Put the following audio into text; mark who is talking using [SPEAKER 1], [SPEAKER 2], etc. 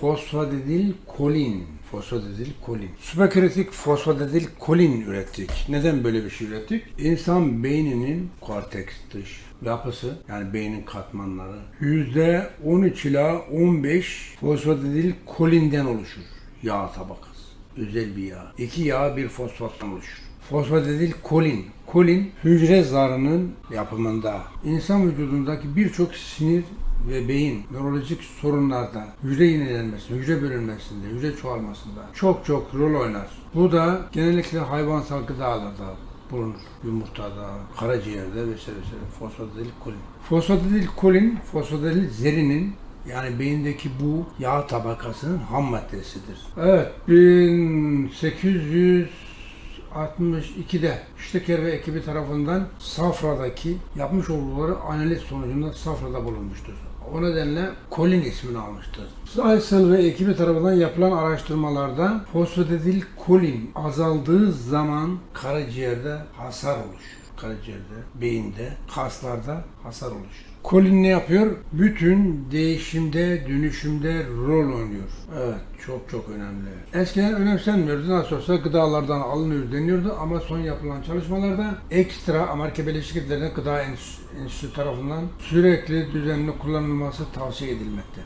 [SPEAKER 1] fosfadidil kolin. Fosfadidil kolin. Süperkritik fosfadidil kolin ürettik. Neden böyle bir şey ürettik? İnsan beyninin korteks dış yapısı yani beynin katmanları %13 ila 15 fosfadidil kolinden oluşur. Yağ tabakası. Özel bir yağ. İki yağ bir fosfattan oluşur. Fosfadidil kolin. Kolin hücre zarının yapımında insan vücudundaki birçok sinir ve beyin nörolojik sorunlarda hücre yenilenmesinde, hücre bölünmesinde, hücre çoğalmasında çok çok rol oynar. Bu da genellikle hayvansal gıdalarda bulunur. Yumurtada, karaciğerde vesaire vesaire fosfatidil kolin. Fosfatidil kolin, fosfatidil zerinin yani beyindeki bu yağ tabakasının ham maddesidir. Evet, 1862'de Şteker ve ekibi tarafından Safra'daki yapmış oldukları analiz sonucunda Safra'da bulunmuştur. O nedenle kolin ismini almıştır. Aysel ve ekibi tarafından yapılan araştırmalarda fosfatidil kolin azaldığı zaman karaciğerde hasar oluşur. Karaciğerde, beyinde, kaslarda hasar oluşur. Kolin ne yapıyor? Bütün değişimde, dönüşümde rol oynuyor. Evet, çok çok önemli. Eskiden önemsenmiyordu. Nasıl olsa gıdalardan alınıyor deniyordu ama son yapılan çalışmalarda ekstra Amerika Birleşik Devletleri'nde Gıda Enstitüsü tarafından sürekli düzenli kullanılması tavsiye edilmekte.